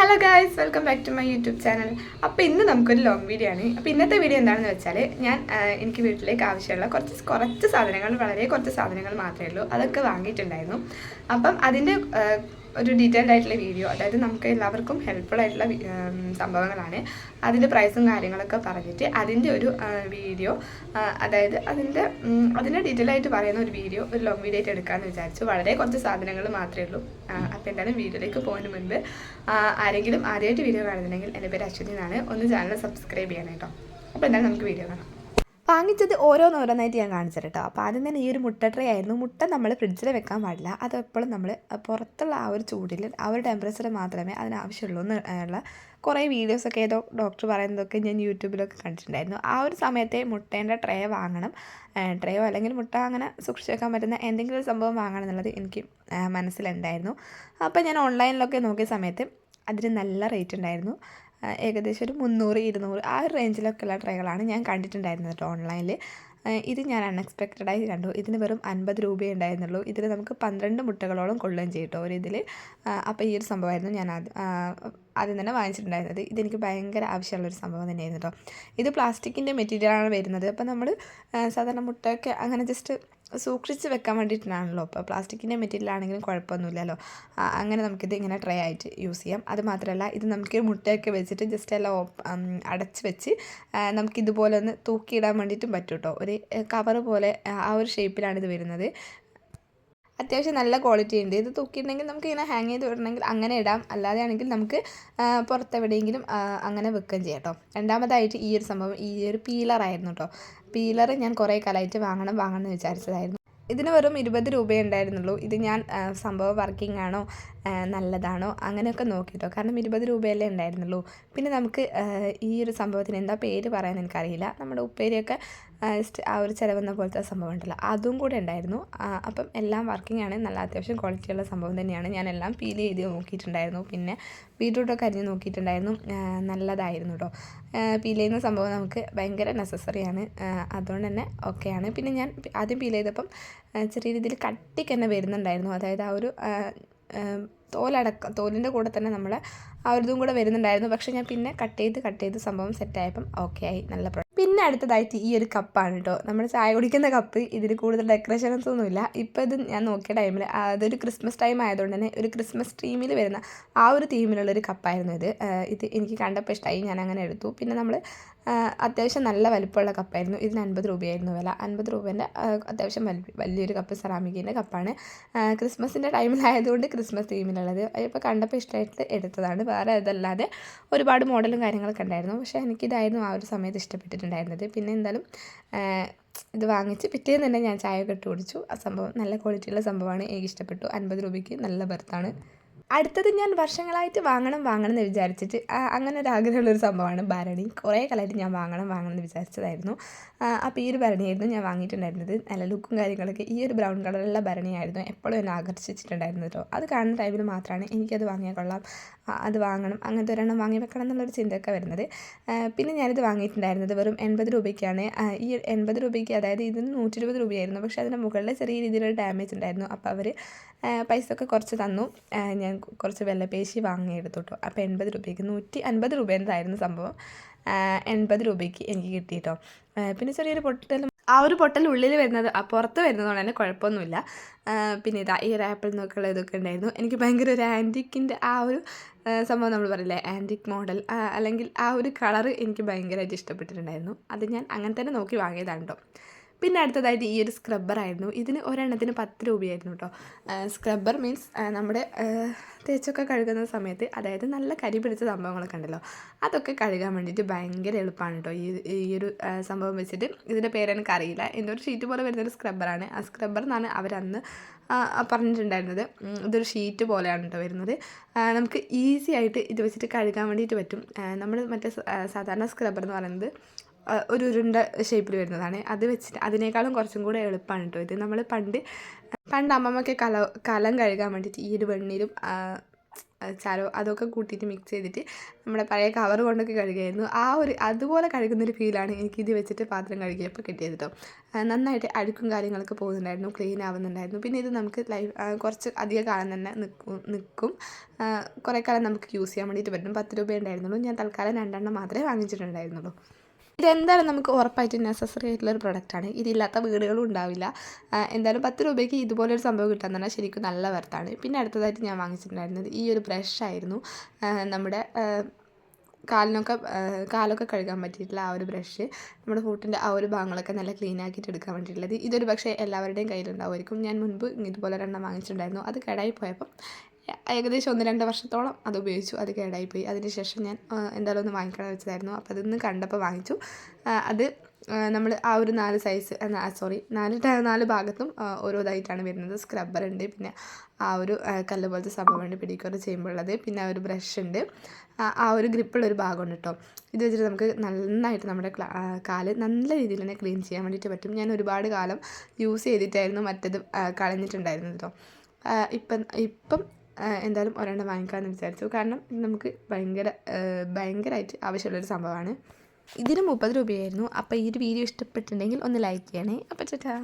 Hello guys welcome back to my YouTube channel അപ്പോൾ ഇന്ന് നമുക്കൊരു ലോങ് വീഡിയോ ആണ്. അപ്പോൾ ഇന്നത്തെ വീഡിയോ എന്താണെന്ന് വെച്ചാൽ ഞാൻ എനിക്ക് വീട്ടിലേക്ക് ആവശ്യമുള്ള കുറച്ച് കുറച്ച് സാധനങ്ങൾ വളരെ കുറച്ച് സാധനങ്ങൾ മാത്രമേ ഉള്ളൂ. അതൊക്കെ വാങ്ങിയിട്ടുണ്ടായിരുന്നു. അപ്പം അതിന്റെ ഒരു ഡീറ്റെയിൽഡ് ആയിട്ടുള്ള വീഡിയോ അതായത് നമുക്ക് എല്ലാവർക്കും ഹെൽപ്ഫുൾ ആയിട്ടുള്ള സംഭവങ്ങളാണ്. അതിന്റെ പ്രൈസും കാര്യങ്ങളൊക്കെ പറഞ്ഞിട്ട് അതിന്റെ ഒരു വീഡിയോ അതായത് അതിന്റെ അതിന്റെ ഡീറ്റെയിൽ ആയിട്ട് പറയുന്ന ഒരു വീഡിയോ ഒരു ലോങ് വീഡിയോ ആയിട്ട് എടുക്കാമെന്ന് വിചാരിച്ചു. വളരെ കുറച്ച് സാധനങ്ങൾ മാത്രമേ ഉള്ളൂ. അപ്പോൾ എന്തായാലും വീഡിയോയിലേക്ക് പോകുന്ന മുൻപ് ആരെങ്കിലും ആദ്യമായിട്ട് വീഡിയോ കാണുന്നുണ്ടെങ്കിൽ എന്റെ പേര് അശ്വതി എന്നാണ്. ഒന്ന് ചാനൽ സബ്സ്ക്രൈബ് ചെയ്യണം കേട്ടോ അപ്പോൾ എന്തായാലും നമുക്ക് വീഡിയോ കാണാം. വാങ്ങിച്ചത് ഓരോന്നോരോന്നായിട്ട് ഞാൻ കാണിച്ചത് കേട്ടോ അപ്പോൾ ആദ്യം തന്നെ ഈ ഒരു മുട്ട ട്രേ ആയിരുന്നു മുട്ട നമ്മൾ ഫ്രിഡ്ജിൽ വെക്കാൻ പാടില്ല. അത് എപ്പോഴും നമ്മൾ പുറത്തുള്ള ആ ഒരു ചൂടിൽ ആ ഒരു ടെമ്പറേച്ചറിൽ മാത്രമേ അതിനാവശ്യമുള്ളൂ എന്നുള്ള കുറേ വീഡിയോസൊക്കെ ഏതോ ഡോക്ടർ പറയുന്നതൊക്കെ ഞാൻ യൂട്യൂബിലൊക്കെ കണ്ടിട്ടുണ്ടായിരുന്നു. ആ ഒരു സമയത്തെ മുട്ടേന്റെ ട്രേ വാങ്ങണം. ട്രേയോ അല്ലെങ്കിൽ മുട്ട അങ്ങനെ സൂക്ഷിച്ച് വെക്കാൻ പറ്റുന്ന എന്തെങ്കിലും ഒരു സംഭവം വാങ്ങണം എന്നുള്ളത് എനിക്ക് മനസ്സിലുണ്ടായിരുന്നു. അപ്പോൾ ഞാൻ ഓൺലൈനിലൊക്കെ നോക്കിയ സമയത്ത് അതിന് നല്ല റേറ്റ് ഉണ്ടായിരുന്നു. ഏകദേശം ഒരു മുന്നൂറ് ഇരുന്നൂറ് ആ ഒരു റേഞ്ചിലൊക്കെയുള്ള ട്രൈകളാണ് ഞാൻ കണ്ടിട്ടുണ്ടായിരുന്നത് കേട്ടോ ഓൺലൈനിൽ ഇത് ഞാൻ അൺഎക്സ്പെക്റ്റഡായി കണ്ടു. ഇതിന് വെറും അൻപത് രൂപയേ ഉണ്ടായിരുന്നുള്ളൂ. ഇതിൽ നമുക്ക് പന്ത്രണ്ട് മുട്ടകളോളം കൊള്ളുകയും ചെയ്യും കേട്ടോ ഒരു ഇതിൽ അപ്പോൾ ഈ ഒരു സംഭവമായിരുന്നു ഞാൻ ആദ്യം തന്നെ വാങ്ങിച്ചിട്ടുണ്ടായിരുന്നത്. ഇതെനിക്ക് ഭയങ്കര ആവശ്യമുള്ളൊരു സംഭവം തന്നെയായിരുന്നു കേട്ടോ. ഇത് പ്ലാസ്റ്റിക്കിന്റെ മെറ്റീരിയലാണ് വരുന്നത്. അപ്പോൾ നമ്മൾ സാധാരണ മുട്ടയൊക്കെ അങ്ങനെ ജസ്റ്റ് സൂക്ഷിച്ച് വെക്കാൻ വേണ്ടിയിട്ടാണല്ലോ. അപ്പോൾ പ്ലാസ്റ്റിക്കിന്റെ മെറ്റീരിയൽ ആണെങ്കിലും കുഴപ്പമൊന്നുമില്ലല്ലോ അങ്ങനെ നമുക്കിത് ഇങ്ങനെ ട്രേ ആയിട്ട് യൂസ് ചെയ്യാം. അത് മാത്രമല്ല ഇത് നമുക്ക് മുട്ടയൊക്കെ വെച്ചിട്ട് ജസ്റ്റ് എല്ലാം അടച്ച് വെച്ച് നമുക്കിതുപോലെ ഒന്ന് തൂക്കിയിടാൻ വേണ്ടിയിട്ടും പറ്റും കേട്ടോ. ഒരു കവർ പോലെ ആ ഒരു ഷേപ്പിലാണ് ഇത് വരുന്നത്. അത്യാവശ്യം നല്ല ക്വാളിറ്റി ഉണ്ട്. ഇത് തൂക്കിയിട്ടുണ്ടെങ്കിൽ നമുക്ക് ഇങ്ങനെ ഹാങ് ചെയ്ത് വിടണമെങ്കിൽ അങ്ങനെ ഇടാം. അല്ലാതെ ആണെങ്കിൽ നമുക്ക് പുറത്തെവിടെയെങ്കിലും അങ്ങനെ വെക്കുകയും ചെയ്യാം കേട്ടോ രണ്ടാമതായിട്ട് ഈ ഒരു സംഭവം ഈ ഒരു പീലറായിരുന്നു കേട്ടോ പീലർ ഞാൻ കുറേ കാലമായിട്ട് വാങ്ങണം വാങ്ങണം എന്ന് വിചാരിച്ചതായിരുന്നു. ഇതിന് വെറും ഇരുപത് രൂപയേ ഉണ്ടായിരുന്നുള്ളൂ. ഇത് ഞാൻ സംഭവം വർക്കിംഗ് ആണോ നല്ലതാണോ അങ്ങനെയൊക്കെ നോക്കിയിട്ടോ കാരണം ഇരുപത് രൂപയല്ലേ ഉണ്ടായിരുന്നുള്ളൂ. പിന്നെ നമുക്ക് ഈ ഒരു സംഭവത്തിന് എന്താ പേര് പറയാൻ എനിക്കറിയില്ല. നമ്മുടെ ഉപ്പേരിയൊക്കെ ആ, ഒരു ചിലവെന്ന പോലത്തെ സംഭവം ഉണ്ടല്ലോ. അതും കൂടെ ഉണ്ടായിരുന്നു. അപ്പം എല്ലാം വർക്കിംഗ് ആണ്. നല്ല അത്യാവശ്യം ക്വാളിറ്റിയുള്ള സംഭവം തന്നെയാണ്. ഞാൻ എല്ലാം ഫീൽ ചെയ്ത് നോക്കിയിട്ടുണ്ടായിരുന്നു. പിന്നെ ബീട്രൂട്ടൊക്കെ അരിഞ്ഞ് നോക്കിയിട്ടുണ്ടായിരുന്നു. നല്ലതായിരുന്നു കേട്ടോ പീൽ ചെയ്യുന്ന സംഭവം നമുക്ക് ഭയങ്കര നെസസറിയാണ് അതുകൊണ്ട് തന്നെ ഓക്കെയാണ് പിന്നെ ഞാൻ ആദ്യം പീൽ ചെയ്തപ്പം ചെറിയ രീതിയിൽ കട്ടിക്ക് തന്നെ വരുന്നുണ്ടായിരുന്നു. അതായത് ആ ഒരു തോലടക്കം തോലിന്റെ കൂടെ തന്നെ നമ്മൾ ആ ഒരു ഇതും കൂടെ വരുന്നുണ്ടായിരുന്നു. പക്ഷേ ഞാൻ പിന്നെ കട്ട് ചെയ്ത് കട്ട് ചെയ്ത് സംഭവം സെറ്റായപ്പം ഓക്കെ ആയി. നല്ല പിന്നെ അടുത്തതായിട്ട് ഈ ഒരു കപ്പാണ് കേട്ടോ നമ്മൾ ചായ കുടിക്കുന്ന കപ്പ്. ഇതിൽ കൂടുതൽ ഡെക്കറേഷൻസ് ഒന്നുമില്ല. ഇപ്പോൾ ഇത് ഞാൻ നോക്കിയ ടൈമിൽ അതൊരു ക്രിസ്മസ് ടൈം ആയതുകൊണ്ട് തന്നെ ഒരു ക്രിസ്മസ് തീമിൽ വരുന്ന ആ ഒരു തീമിലുള്ള ഒരു കപ്പായിരുന്നു ഇത്. ഇത് എനിക്ക് കണ്ടപ്പോൾ ഇഷ്ടമായി ഞാൻ അങ്ങനെ എടുത്തു. പിന്നെ നമ്മൾ അത്യാവശ്യം നല്ല വലിപ്പമുള്ള കപ്പായിരുന്നു. ഇതിന് അൻപത് രൂപയായിരുന്നു വില. അൻപത് രൂപേന്റെ അത്യാവശ്യം വലിയ വലിയൊരു കപ്പ് സെറാമിക്കിന്റെ കപ്പാണ്. ക്രിസ്മസിന്റെ ടൈമിലായതുകൊണ്ട് ക്രിസ്മസ് തീമിലുള്ളത്. ഇപ്പോൾ കണ്ടപ്പോൾ ഇഷ്ടമായിട്ട് എടുത്തതാണ്. വേറെ ഇതല്ലാതെ ഒരുപാട് മോഡലും കാര്യങ്ങളൊക്കെ ഉണ്ടായിരുന്നു. പക്ഷേ എനിക്കിതായിരുന്നു ആ ഒരു സമയത്ത് ഇഷ്ടപ്പെട്ടിട്ടുണ്ടായിരുന്നത് പിന്നെ എന്തായാലും ഇത് വാങ്ങിച്ച് പിറ്റേന്ന് തന്നെ ഞാൻ ചായ ഒക്കെ ഇട്ട് കുടിച്ചു. ആ സംഭവം നല്ല ക്വാളിറ്റിയുള്ള സംഭവമാണ്. എനിക്ക് ഇഷ്ടപ്പെട്ടു. അൻപത് രൂപയ്ക്ക് നല്ല ബർത്താണ്. അടുത്തത് ഞാൻ വർഷങ്ങളായിട്ട് വാങ്ങണം വാങ്ങണം എന്ന് വിചാരിച്ചിട്ട് അങ്ങനെ ഒരു ആഗ്രഹമുള്ളൊരു സംഭവമാണ് ഭരണി. കുറേ കാലമായിട്ട് ഞാൻ വാങ്ങണം വാങ്ങണം എന്ന് വിചാരിച്ചതായിരുന്നു അപ്പോൾ ഈ ഒരു ഭരണിയായിരുന്നു ഞാൻ വാങ്ങിയിട്ടുണ്ടായിരുന്നത്. നല്ല ലുക്കും കാര്യങ്ങളൊക്കെ ഈ ഒരു ബ്രൗൺ കളറുള്ള ഭരണിയായിരുന്നു. എപ്പോഴും എന്നെ ആകർഷിച്ചിട്ടുണ്ടായിരുന്നു കേട്ടോ. അത് കാണുന്ന ടൈമിൽ മാത്രമാണ് എനിക്കത് വാങ്ങിയാൽ കൊള്ളാം. അത് വാങ്ങണം. അങ്ങനത്തെ ഒരെണ്ണം വാങ്ങി വെക്കണം എന്നുള്ളൊരു ചിന്തയൊക്കെ വരുന്നത്. പിന്നെ ഞാനിത് വാങ്ങിയിട്ടുണ്ടായിരുന്നത് വെറും എൺപത് രൂപയ്ക്കാണ്. ഈ എൺപത് രൂപയ്ക്ക് അതായത് ഇതിന് നൂറ്റി ഇരുപത് രൂപയായിരുന്നു. പക്ഷേ അതിന്റെ മുകളിൽ ചെറിയ രീതിയിലൊരു ഡാമേജ് ഉണ്ടായിരുന്നു. അപ്പോൾ അവർ പൈസ ഒക്കെ കുറച്ച് തന്നു. ഞാൻ കുറച്ച് വെള്ളപ്പേശി വാങ്ങിയെടുത്തു കേട്ടോ അപ്പോൾ എൺപത് രൂപയ്ക്ക് നൂറ്റി അൻപത് രൂപേന്റെതായിരുന്നു സംഭവം? ആ, എൺപത് രൂപയ്ക്ക് എനിക്ക് കിട്ടി കേട്ടോ പിന്നെ ചെറിയൊരു പൊട്ടൽ ആ ഒരു പൊട്ടൽ ഉള്ളിൽ വരുന്നത് പുറത്ത് വരുന്നതുകൊണ്ട് തന്നെ കുഴപ്പമൊന്നുമില്ല. പിന്നെ ഇതാ ഈ ഒരു ആപ്പിൾ നോക്കുള്ള ഇതൊക്കെ ഉണ്ടായിരുന്നു. എനിക്ക് ഭയങ്കര ഒരു ആന്റിക്കിന്റെ ആ ഒരു സംഭവം നമ്മൾ പറയില്ലേ ആന്റിക് മോഡൽ അല്ലെങ്കിൽ ആ ഒരു കളറ് എനിക്ക് ഭയങ്കരമായിട്ട് ഇഷ്ടപ്പെട്ടിട്ടുണ്ടായിരുന്നു. അത് ഞാൻ അങ്ങനെ തന്നെ നോക്കി വാങ്ങിയതാണ് കേട്ടോ പിന്നെ അടുത്തതായിട്ട് ഈ ഒരു സ്ക്രബ്ബറായിരുന്നു ഇതിന് ഒരെണ്ണത്തിന് പത്ത് രൂപയായിരുന്നു കേട്ടോ സ്ക്രബ്ബർ മീൻസ് നമ്മുടെ തേച്ചൊക്കെ കഴുകുന്ന സമയത്ത് അതായത് നല്ല കരി പിടിച്ച സംഭവങ്ങളൊക്കെ ഉണ്ടല്ലോ അതൊക്കെ കഴുകാൻ വേണ്ടിയിട്ട് ഭയങ്കര എളുപ്പമാണ് കേട്ടോ ഈ ഈ ഒരു സംഭവം വെച്ചിട്ട് ഇതിന്റെ പേര് അറിയില്ല. എന്തോ ഒരു ഷീറ്റ് പോലെ വരുന്നൊരു സ്ക്രബ്ബറാണ് ആ സ്ക്രബ്ബർ എന്നാണ് അവരന്ന് പറഞ്ഞിട്ടുണ്ടായിരുന്നത്. ഇതൊരു ഷീറ്റ് പോലെയാണ് കേട്ടോ വരുന്നത്. നമുക്ക് ഈസി ആയിട്ട് ഇത് വെച്ചിട്ട് കഴുകാൻ വേണ്ടിയിട്ട് പറ്റും. നമ്മൾ മറ്റേ സാധാരണ സ്ക്രബ്ബർ എന്ന് പറയുന്നത് ഒരു ഉരുണ്ട ഷേപ്പിൽ വരുന്നതാണ്. അത് വെച്ചിട്ട് അതിനേക്കാളും കുറച്ചും കൂടെ എളുപ്പമാണ് കേട്ടോ ഇത്. നമ്മൾ പണ്ട് പണ്ട് അമ്മമ്മയ്ക്ക് കല കലം കഴുകാൻ വേണ്ടിയിട്ട് ഈ ഒരു വെണ്ണീരും ചാരോ അതൊക്കെ കൂട്ടിയിട്ട് മിക്സ് ചെയ്തിട്ട് നമ്മുടെ പഴയ കവർ കൊണ്ടൊക്കെ കഴുകുമായിരുന്നു ആ ഒരു അതുപോലെ കഴുകുന്നൊരു ഫീലാണ് എനിക്ക് ഇത് വെച്ചിട്ട് പാത്രം കഴുകിയപ്പോൾ കിട്ടിയത് കേട്ടോ നന്നായിട്ട് അഴുക്കും കാര്യങ്ങളൊക്കെ പോകുന്നുണ്ടായിരുന്നു ക്ലീൻ ആവുന്നുണ്ടായിരുന്നു. പിന്നെ ഇത് നമുക്ക് ലൈഫ് കുറച്ച് അധിക കാലം തന്നെ നിൽക്കും നിൽക്കും കുറേ കാലം നമുക്ക് യൂസ് ചെയ്യാൻ വേണ്ടിയിട്ട് പറ്റും. പത്ത് രൂപ ഉണ്ടായിരുന്നുള്ളൂ. ഞാൻ തൽക്കാലം രണ്ടെണ്ണം മാത്രമേ വാങ്ങിച്ചിട്ടുണ്ടായിരുന്നുള്ളൂ. ഇതെന്തായാലും നമുക്ക് ഉറപ്പായിട്ടും നെസസറി ആയിട്ടുള്ള ഒരു പ്രൊഡക്റ്റാണ് ഇതില്ലാത്ത വീടുകളും ഉണ്ടാവില്ല. എന്തായാലും പത്ത് രൂപയ്ക്ക് ഇതുപോലൊരു സംഭവം കിട്ടാന്ന് പറഞ്ഞാൽ ശരിക്കും നല്ല വർത്താണ് പിന്നെ അടുത്തതായിട്ട് ഞാൻ വാങ്ങിച്ചിട്ടുണ്ടായിരുന്നത് ഈ ഒരു ബ്രഷ് ആയിരുന്നു. നമ്മുടെ കാലിനൊക്കെ കാലൊക്കെ കഴുകാൻ പറ്റിയിട്ടുള്ള ആ ഒരു ബ്രഷ് നമ്മുടെ ഫുട്ടിന്റെ ആ ഒരു ഭാഗങ്ങളൊക്കെ നല്ല ക്ലീൻ ആക്കിയിട്ട് എടുക്കാൻ വേണ്ടിയിട്ടുള്ളത്. ഇതൊരു പക്ഷേ എല്ലാവരുടെയും കയ്യിലുണ്ടാവുമായിരിക്കും. ഞാൻ മുൻപ് ഇതുപോലെ ഒരെണ്ണം വാങ്ങിച്ചിട്ടുണ്ടായിരുന്നു. അത് കേടായി പോയപ്പം ഏകദേശം ഒന്ന് രണ്ട് വർഷത്തോളം അത് ഉപയോഗിച്ചു. അത് കേടായിപ്പോയി. അതിന് ശേഷം ഞാൻ എന്തായാലും ഒന്ന് വാങ്ങിക്കണം വെച്ചതായിരുന്നു. അപ്പോൾ അതൊന്ന് കണ്ടപ്പോൾ വാങ്ങിച്ചു. അത് നമ്മൾ ആ ഒരു നാല് സൈസ് സോറി നാല് നാല് ഭാഗത്തും ഓരോതായിട്ടാണ് വരുന്നത്. സ്ക്രബ്ബർ ഉണ്ട് പിന്നെ ആ ഒരു കല്ല് പോലത്തെ സംഭവമുണ്ട് പിടിക്കോറ് ചെയ്യുമ്പോഴുള്ളത് പിന്നെ ആ ഒരു ബ്രഷ് ഉണ്ട്. ആ, ഒരു ഗ്രിപ്പുള്ളൊരു ഭാഗമുണ്ട് കേട്ടോ ഇത് വെച്ചിട്ട് നമുക്ക് നന്നായിട്ട് നമ്മുടെ ക്ലാ- നല്ല രീതിയിൽ തന്നെ ക്ലീൻ ചെയ്യാൻ വേണ്ടിയിട്ട് പറ്റും. ഞാൻ ഒരുപാട് കാലം യൂസ് ചെയ്തിട്ടായിരുന്നു മറ്റത് കളഞ്ഞിട്ടുണ്ടായിരുന്നത് കേട്ടോ ഇപ്പം ഇപ്പം എന്തായാലും ഒരെണ്ണം വാങ്ങിക്കാമെന്ന് വിചാരിച്ചു. കാരണം നമുക്ക് ഭയങ്കര ഭയങ്കരമായിട്ട് ആവശ്യമുള്ളൊരു സംഭവമാണ്. ഇതിന് മുപ്പത് രൂപയായിരുന്നു. അപ്പോൾ ഈ ഒരു വീഡിയോ ഇഷ്ടപ്പെട്ടിട്ടുണ്ടെങ്കിൽ ഒന്ന് ലൈക്ക് ചെയ്യണേ. അപ്പോൾ ചേട്ടാ